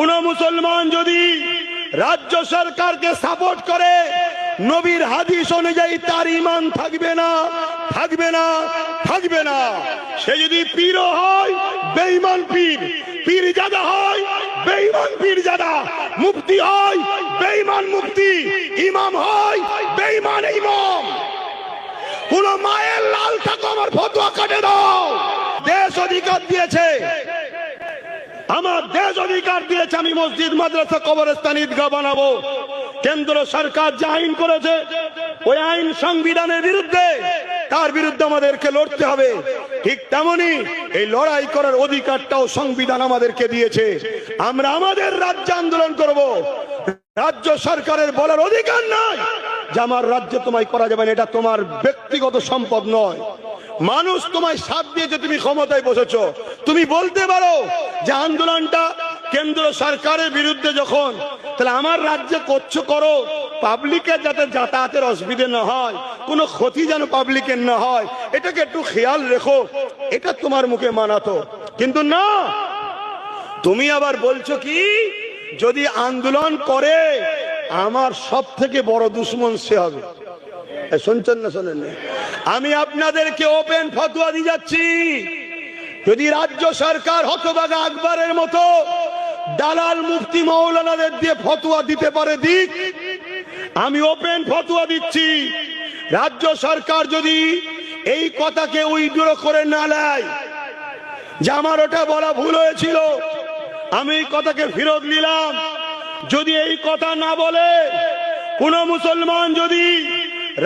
কোন মুসলমান যদি রাজ্য সরকারকে সাপোর্ট করে, নবীর হাদিস অনুযায়ী তার ইমান থাকবে না থাকবে না থাকবে না। সে যদি পীরও হয়, বেঈমান পীর পীর জাদা হয়, বেঈমান পীর জাদা। মুফতি হয়, বেঈমান মুফতি। ইমাম হয়, বেঈমান ইমাম। কোন মায়ের লাল থাকো আমার ফতোয়া কাটে দাও। দেশ অধিকার দিয়েছে। আমার দেশ অধিকার দিয়েছে, আমি মসজিদ, মাদ্রাসা, কবরস্থান, ঈদগাহ বানাবো। কেন্দ্র সরকার যে আইন করেছে, ওই আইন সংবিধানের বিরুদ্ধে তার বিরুদ্ধে আমাদেরকে লড়তে হবে। ঠিক তেমনি এই লড়াই করার অধিকারটাও সংবিধান আমাদেরকে দিয়েছে। আমরা আমাদের রাজ্য আন্দোলন করব। রাজ্য সরকারের বলার অধিকার নাই। যে আমার রাজ্যে তোমায় করা যাবে না, এটা তোমার ব্যক্তিগত সম্পদ নয়। মানুষ তোমায় সাথ দিয়েছে, তুমি ক্ষমতায় বসেছ। তুমি বলতে পারো যে আন্দোলনটা কেন্দ্র সরকারের বিরুদ্ধে যখন, তাহলে আমার রাজ্যে করছ করো, পাবলিকের যাতে যাতায়াতের অসুবিধে না হয়, কোনো ক্ষতি যেন পাবলিকের না হয়, এটাকে একটু খেয়াল রেখো, এটা তোমার মুখে মানাতো। কিন্তু না, তুমি আবার বলছো কি, যদি আন্দোলন করে আমার সব থেকে বড় দুশ্মন সে হবে। শুনছেন না শোনেন আমি আপনাদেরকে ওপেন ফতোয়া দিয়ে যাচ্ছি। যদি রাজ্য সরকার হতবাগা আকবরের মতো দালাল মুফতি মৌলানাদের দিয়ে ফতোয়া দিতে পারে, দিক। আমি ওপেন ফতোয়া দিচ্ছি। রাজ্য সরকার যদি এই কথাকে উইড্রো করে না নেয়, যে আমার ওটা বলা ভুল হয়েছিল, আমি এই কথাকে ফেরত নিলাম। যদি এই কথা না বলে, কোন মুসলমান যদি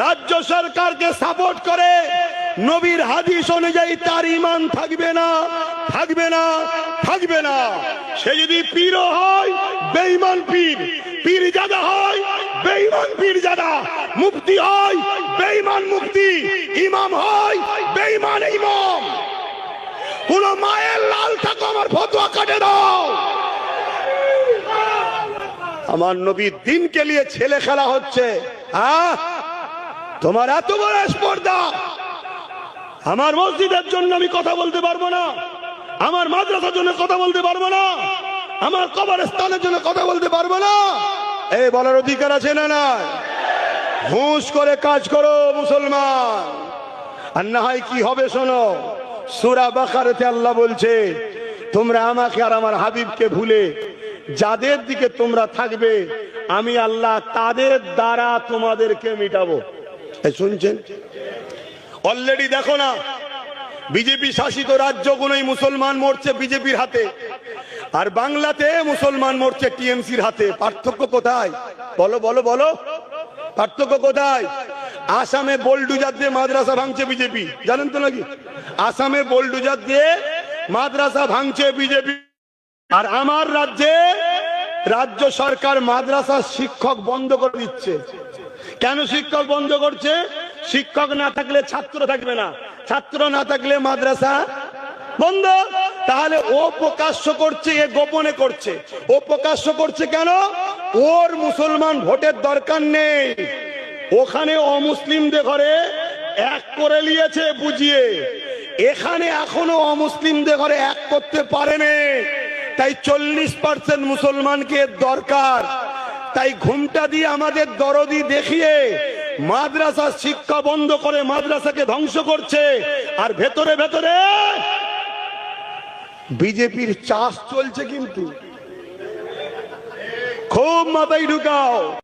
রাজ্য সরকারকে সাপোর্ট করে, নবীর হাদিস অনুযায়ী তার ইমান থাকবে না থাকবে না থাকবে না। সে যদি পীরও হয়, বেঈমান পীর পীর জাদা হয়, বেঈমান পীর জাদা মুফতি হয়, বেঈমান মুফতি। ইমাম হয়, বেঈমান ইমাম। কোন মায়ের লাল থাকো, আমার ফতোয়া কাটে দাও। আমার নবীর দিনকে নিয়ে ছেলে খেলা হচ্ছে। তোমার এত বড় স্পর্ধা। আমার মসজিদের জন্য আমি কথা বলতে পারব না। আমার মাদ্রাসার জন্য কথা বলতে পারব না। আমার কবরস্থানের জন্য কথা বলতে পারব না। এই বলার অধিকার আছে না না হুঁশ করে কাজ করো মুসলমান। আর না হয় কি হবে শোনো? সুরা বাকারেতে আল্লাহ বলছে, তোমরা আমাকে আর আমার হাবিবকে ভুলে যাদের দিকে তোমরা থাকবে, আমি আল্লাহ তাদের দ্বারা তোমাদেরকে মিটাবো। শুনছেন? অলরেডি দেখো না বিজেপি শাসিত রাজ্যগুলোই মুসলমান মরছে বিজেপির হাতে। আর বাংলাতে মুসলমান মরছে টিএমসির হাতে। পার্থক্য কোথায়? বলো বলো বলো। পার্থক্য কোথায়? আসামে বোলডুজার দিয়ে মাদ্রাসা ভাঙছে বিজেপি জানেন তো নাকি? আসামে বোলডুজার দিয়ে মাদ্রাসা ভাঙছে বিজেপি আর আমার রাজ্যে রাজ্য সরকার মাদ্রাসা শিক্ষক বন্ধ করে দিচ্ছে। কেন শিক্ষক বন্ধ করছে? শিক্ষক না থাকলে ছাত্র থাকবে না। ছাত্র না থাকলে মাদ্রাসা বন্ধ। তাহলে ও প্রকাশ্য করছে, এ গোপনে করছে। ও প্রকাশ্য করছে কেন? ওর মুসলমান ভোটের দরকার নেই। ওখানে অমুসলিমদের ঘরে এক করে নিয়েছে বুঝিয়ে। এখানে এখনও অমুসলিমদের ঘরে এক করতে পারেনি। তাই চল্লিশ পার্সেন্ট মুসলমানকে দরকার। তাই ঘুমটা দিয়ে আমাদের দরদি দেখিয়ে মাদ্রাসা শিক্ষা বন্ধ করে মাদ্রাসাকে ধ্বংস করছে। আর ভেতরে ভেতরে বিজেপির চাষ চলছে কিন্তু। খুব মাথায় ঢুকাও।